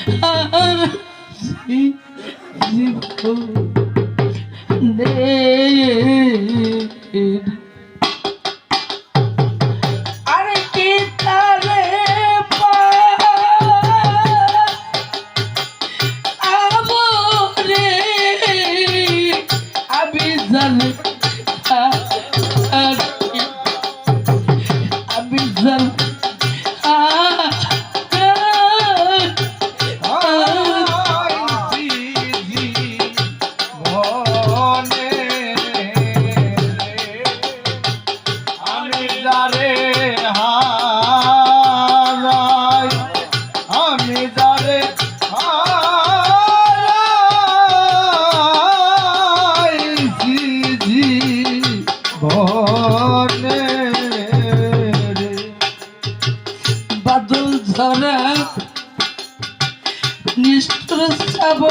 আসি জীবনের ঝরা নিষ্ঠুর ছাব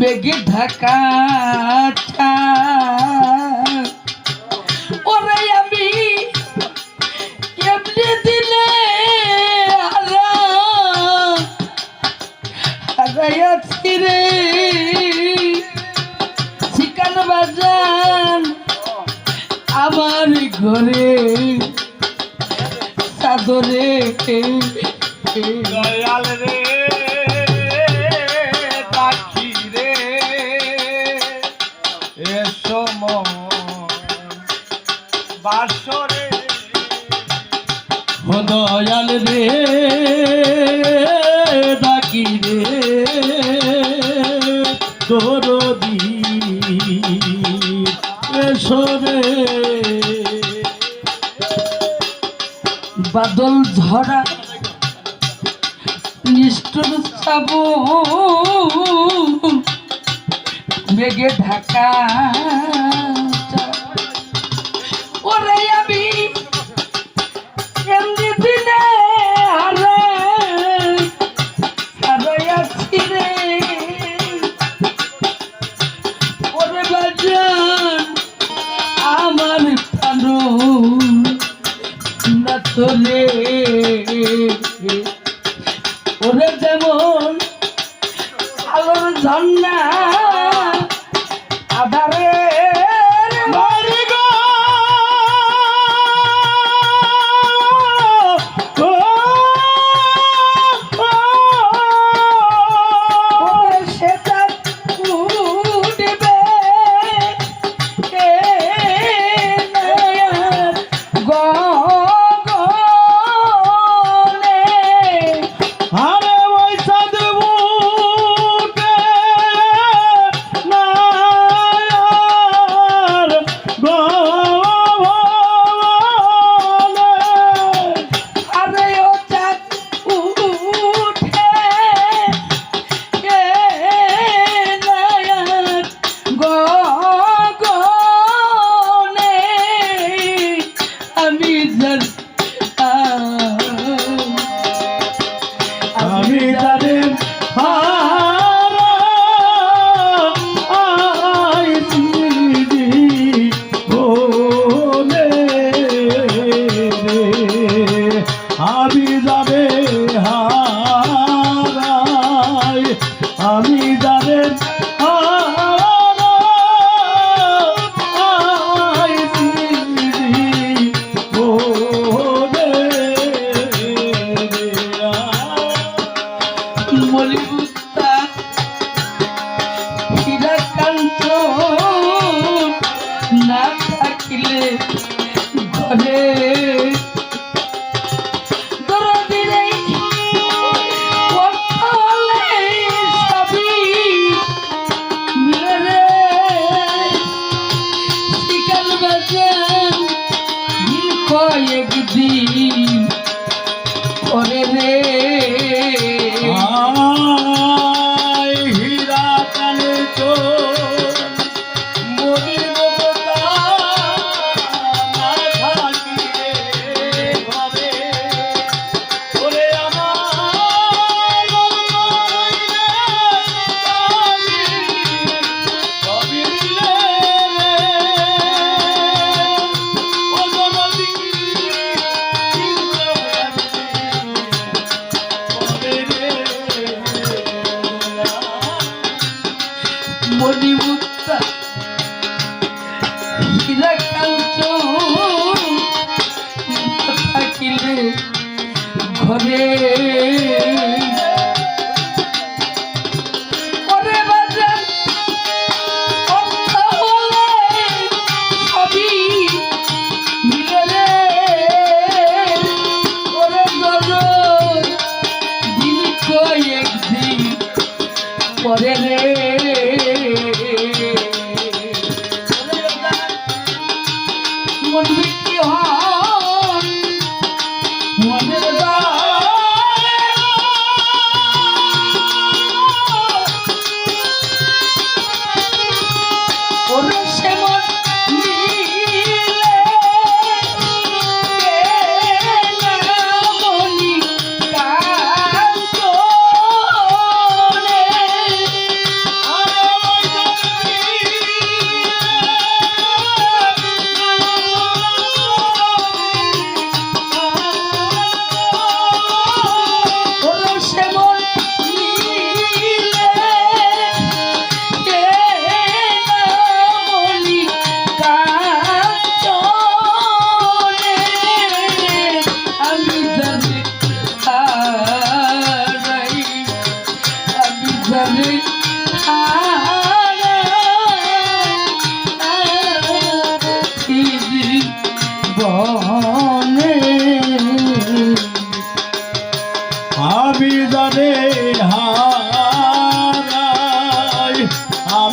বেগে ঢাকা ওরে আমি কেমনে দিলে হারা। হারাইয়াছি রে চিকান বাজান আমার ঘরে। চাদরে। দয়াল রে ডাকি রে এসো বাসরে। ও দয়াল রে ডাকি রে দরদি বাদল ধরা নিষ্ঠুর ছাব মেঘে ঢাকা। কয়েক দিন পরে রে।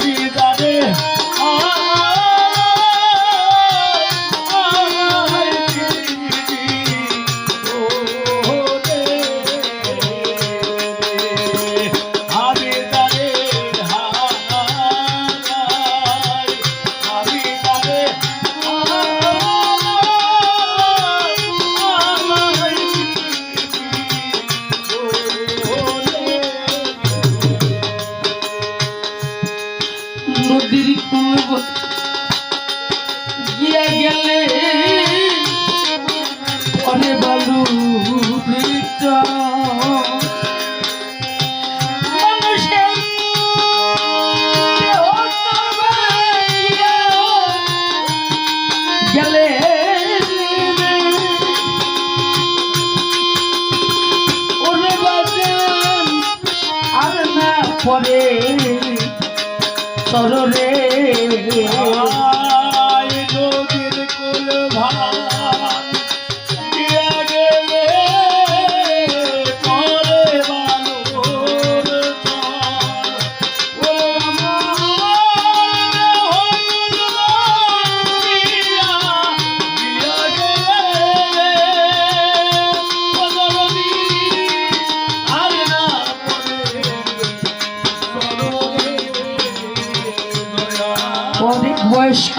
আমি জানে চররে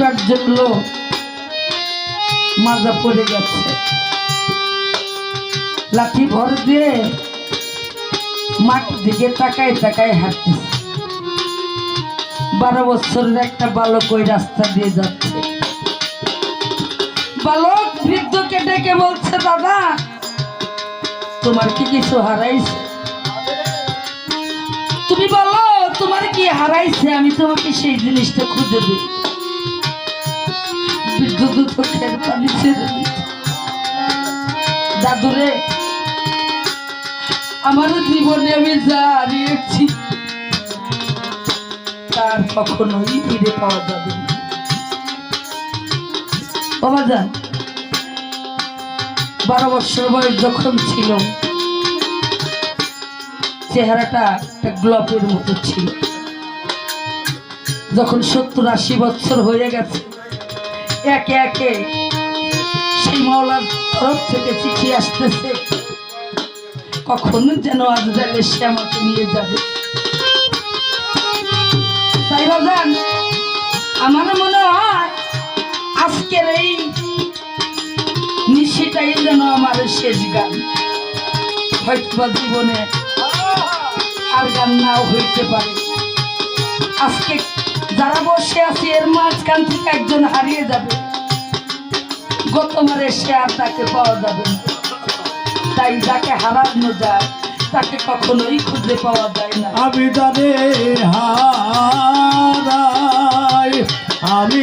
বয়স্কার জন্য মাজা পড়ে গেছে। লাঠি ভর দিয়ে মাটির দিকে তাকায় তাকায় হাঁটতেছে। বারো বছরের একটা বালক ওই রাস্তা দিয়ে যাচ্ছে। বালক, বৃদ্ধকে ডেকে বলছে, দাদা, তোমার কি কিছু হারাইছে? তুমি বলো, তোমার কি হারাইছে? আমি তোমাকে সেই জিনিসটা খুঁজে দিই পানি ছেড়ে দাদুরে আমার জীবনে আমি যা তার কখনোই ফিরে পাওয়া যাবে বাবা যান। বারো বছর বয়স যখন ছিল, চেহারাটা একটা গ্লপের মতো ছিল। যখন সত্তর আশি বছর হয়ে গেছে একে একে সেই মাওলার তরফ থেকে চিঠি আসতেছে। কখন যেন আজ গেলে সে আমাকে নিয়ে যাবে। তাই বাজান, আমার মনে হয় আজকের এই নিশিটাই যেন আমার শেষ গান। হয়তো জীবনে আর গান নাও হইতে পারে। আজকে যারা বসে আছে, এর মাঝখান থেকে একজন হারিয়ে যাবে। গতবারে সে আর তাকে পাওয়া যাবে তাই যাকে হারানো যায়, তাকে কখনোই খুঁজে পাওয়া যায় না। আমি জানে হারাই, আমি